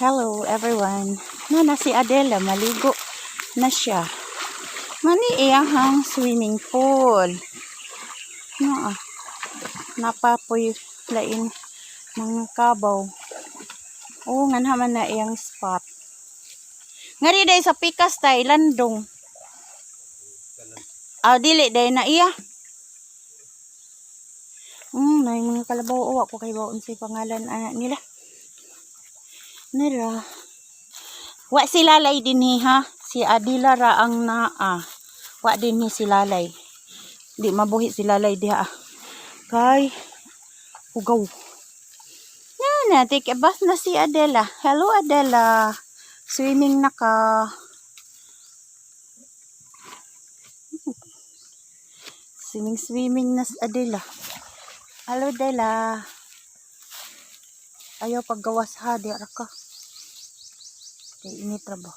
Hello everyone. Na na si Adela maligo na siya. Mani iyahang swimming pool. No ah. Napapoy lain mga kabaw. Oo nga naman na iyang spot. Ngari day sa pikas tay landong. Ah, dili day na iya. Hmm, may mga kalabaw o ako kay baon si pangalan anak nila. Nira. Wa si lalay din hi ha. Si Adila ra ang naa. Wa din hi si lalay. Di mabuhi si lalay diha. ah. Kay ugaw. Yan na, take a bath na si Adela. Hello Adela. Swimming na ka. Swimming swimming na si Adela. Hello Adela. Ayaw paggawas ha, di ara ka. Kay init ra ba?